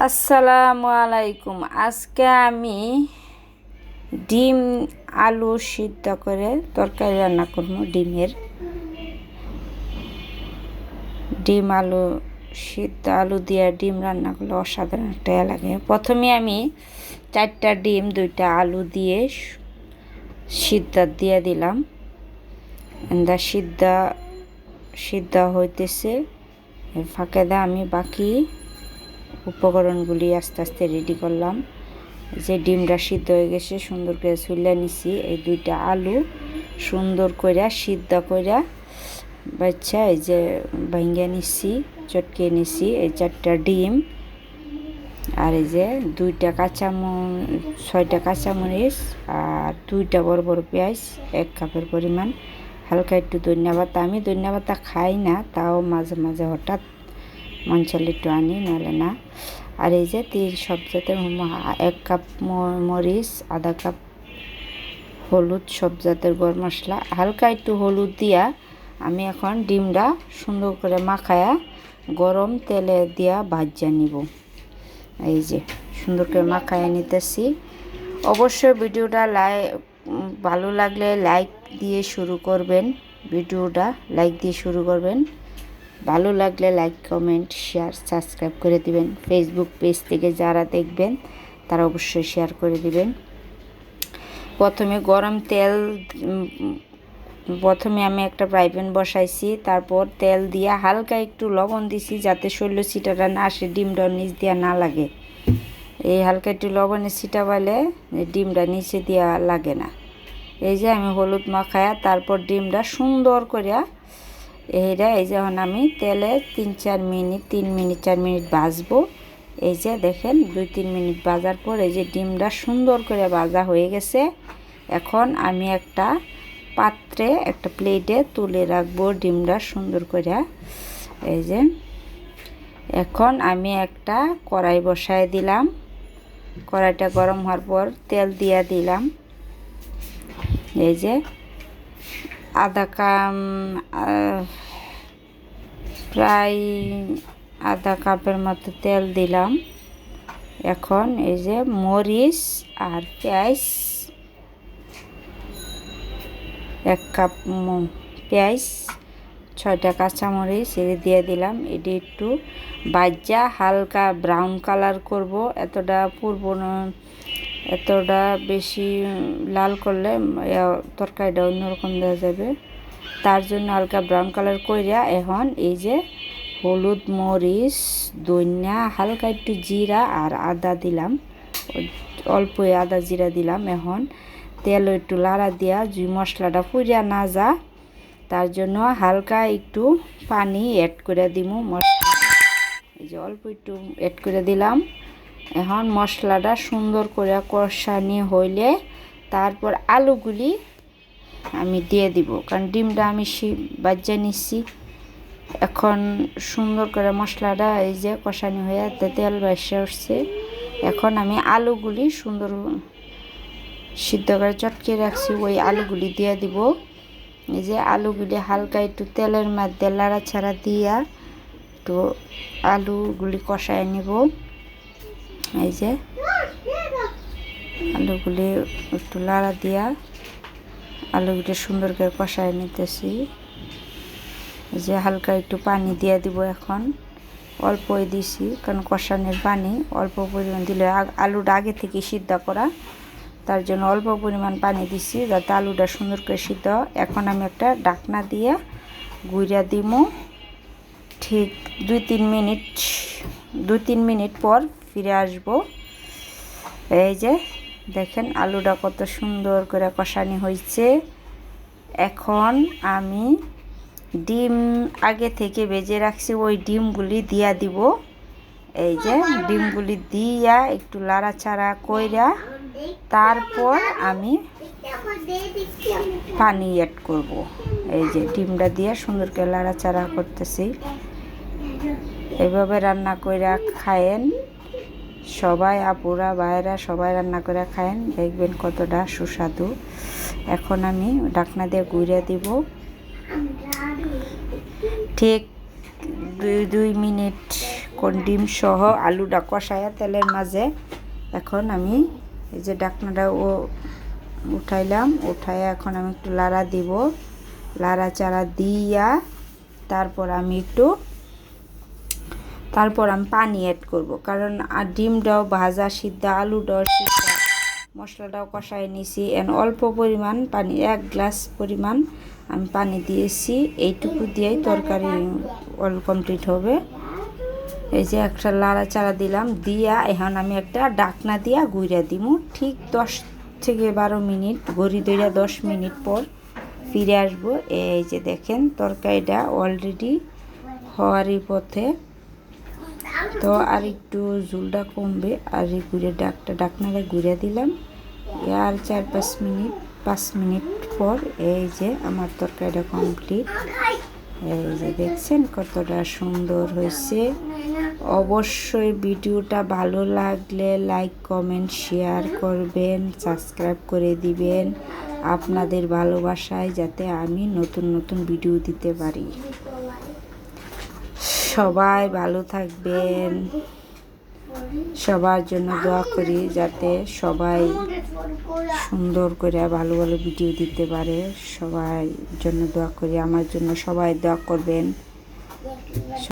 আসসালামু আলাইকুম। আজকে আমি ডিম আলু সিদ্ধ করে তরকারি রান্না করব ডিমের। ডিম আলু সিদ্ধ আলু দিয়ে ডিম রান্না করলে অসাধারণ একটা লাগে। প্রথমে আমি চারটা ডিম, দুইটা আলু দিয়ে সিদ্ধ দিয়ে দিলাম। দা সিদ্ধ সিদ্ধ হইতেছে ফাঁকে দা আমি বাকি উপকরণগুলি আস্তে আস্তে রেডি করলাম। যে ডিমটা সিদ্ধ হয়ে গেছে, সুন্দর করে চুলে নিছি। এই দুইটা আলু সুন্দর করে সিদ্ধ করে বাচ্চা এই যে ভাঙ্গা নিছি, চটকে নিছি। এই চারটা ডিম আর এই যে দুইটা কাঁচামরিচ, ছয়টা কাঁচামরিচ আর দুইটা বড় বড় পেঁয়াজ, এক কাপের পরিমাণ। হালকা একটু ধন্যবাদ। আমি ধন্যবাদ খাই না, তাও মাঝে মাঝে হঠাৎ মন চাইলে একটু নাহলে না। আর এই যে তিন সব জাতের এক কাপ মরিচ, আধা কাপ হলুদ, সব জাতের গরম মশলা। হালকা একটু হলুদ দিয়া আমি এখন ডিমটা সুন্দর করে মাখায়া গরম তেলে দিয়া ভাজা নিব। এই যে সুন্দর করে মাখায়া নিতেছি। অবশ্যই ভিডিওটা লাই ভালো লাগলে লাইক দিয়ে শুরু করবেন। ভিডিওটা লাইক দিয়ে শুরু করবেন। ভালো লাগলে লাইক কমেন্ট শেয়ার সাবস্ক্রাইব করে দিবেন। ফেসবুক পেজ থেকে যারা দেখবেন, তারা অবশ্যই শেয়ার করে দিবেন। প্রথমে গরম তেল প্রথমে আমি একটা ফ্রাই প্যান বসাইছি, তারপর তেল দিয়ে হালকা একটু লবণ দিছি যাতে শৈল সিটাটা না আসে ডিমটা নিচ দিয়া না লাগে। এই হালকা একটু লবণের সিটা বলে ডিমটা নিচে দেওয়া লাগে না। এই যে আমি হলুদ মাখায়া তারপর ডিমটা সুন্দর করিয়া এইটা এই যেমন আমি তেলে তিন চার মিনিট, তিন মিনিট, চার মিনিট ভাজবো। এই যে দেখেন, দুই তিন মিনিট ভাজার পর এই যে ডিমটা সুন্দর করে ভাজা হয়ে গেছে। এখন আমি একটা পাত্রে, একটা প্লেটে তুলে রাখব ডিমটা সুন্দর করে। এই যে, এখন আমি একটা কড়াই বসায় দিলাম। কড়াইটা গরম হওয়ার পর তেল দিয়া দিলাম। এই যে, আধা কাম প্রায় আধা কাপের মতো তেল দিলাম। এখন এই যে মরিচ আর পেঁয়াজ, এক কাপ পেঁয়াজ, ছয়টা কাঁচামরিচ এটি দিয়ে দিলাম। এটি একটু বাজ্যা হালকা ব্রাউন কালার করব। এতটা পূর্ব এতটা বেশি লাল করলে তরকারিটা অন্যরকম দেওয়া যাবে। তার জন্য হালকা ব্রাউন কালার কইরা এখন এই যে হলুদ মরিচ দইনা হালকা একটু জিরা আর আদা দিলাম। অল্প আদা জিরা দিলাম এখন। তেল একটু লাড়া দিয়া জুই মশলাটা ফুরিয়া না যা, তার জন্য হালকা একটু পানি অ্যাড করে দিব মশলা। এই যে অল্প একটু অ্যাড করে দিলাম। এখন মশলাটা সুন্দর করে কষানি হইলে তারপর আলুগুলি আমি দিয়ে দিব। কারণ ডিমটা আমি বাজ্যা নিচ্ছি এখন সুন্দর করে মশলাটা এই যে কষানি হয়ে তেল বেসে উঠছে। এখন আমি আলুগুলি সুন্দর সিদ্ধ করে চটকে রাখছি, ওই আলুগুলি দিয়ে দিব। এই যে আলুগুলি হালকা একটু তেলের মধ্যে লাড়াছাড়া দিয়া একটু আলুগুলি কষায় নিব। এই যে আলুগুলি একটু লাড়া দিয়া আলুগুলি সুন্দর করে কষায় নিতেছি। যে হালকা একটু পানি দিয়ে দিব এখন। অল্পই দিছি, কারণ কষানোর পানি অল্প পরিমাণ দিলে আলুটা আগে থেকে সিদ্ধ করা, তার জন্য অল্প পরিমাণ পানি দিছি যাতে আলুটা সুন্দর করে সিদ্ধ এখন আমি একটা ডাকনা দিয়ে গুঁড়া দিমু ঠিক দুই তিন মিনিট, দুই তিন মিনিট পর ফিরে আসব। এই যে দেখেন আলুটা কত সুন্দর করে কষানি হয়েছে এখন আমি ডিম আগে থেকে বেজে রাখছি, ওই ডিমগুলি দিয়া দিব। এই যে ডিমগুলি দিয়া একটু লাড়াচাড়া কইরা তারপর আমি পানি অ্যাড করব। এই যে ডিমটা দিয়ে সুন্দর করে লাড়াচাড়া করতেছি। এইভাবে রান্না কইরা খায়েন সবাই, আপুরা, ভাইয়েরা সবাই রান্না করে খায়েন। দেখবেন কতটা সুস্বাদু। এখন আমি ডাকনা দিয়ে গুঁড়ে দিব। ঠিক দুই দুই মিনিট কোন ডিম সহ আলুটা কষায়া তেলের মাঝে। এখন আমি এই যে ডাকনাটা ও উঠাইলাম, উঠাইয়া এখন আমি একটু লাড়া দিব। লাড়া চাড়া দিয়া তারপর আমি একটু তারপর আমি পানি অ্যাড করব। কারণ আর ডিমটাও ভাজা, সিদ্ধ, আলুটাও সিদ্ধ। মশলাটাও কষায় নিছি এন অল্প পরিমাণ পানি, এক গ্লাস পরিমাণ আমি পানি দিয়েছি। এইটুকু দিয়েই তরকারি অল কমপ্লিট হবে। এই যে একটা লাড়া চাড়া দিলাম, দিয়া এখন আমি একটা ডাকনা দিয়া গুইরা দিমু। ঠিক দশ থেকে বারো মিনিট, ঘড়ি দইরা দশ মিনিট পর ফিরে আসব। এই যে দেখেন, তরকারিটা অলরেডি হওয়ারই পথে। তো আর একটু ঝুলটা কমবে, আর এই ঘুরে ডাকটা ডাকনারে ঘুরে দিলাম। আর চার পাঁচ মিনিট পাঁচ মিনিট পর এই যে আমার তরকারিটা কমপ্লিট এই যে দেখছেন কতটা সুন্দর হয়েছে। অবশ্যই ভিডিওটা ভালো লাগলে লাইক কমেন্ট শেয়ার করবেন সাবস্ক্রাইব করে দিবেন আপনাদের ভালোবাসায়, যাতে আমি নতুন নতুন ভিডিও দিতে পারি। সবাই ভালো থাকবেন। সবার জন্য দোয়া করি যাতে সবাই সুন্দর করে ভালো ভালো ভিডিও দিতে পারে। সবাই জন্য দোয়া করি, আমার জন্য সবাই দোয়া করবেন।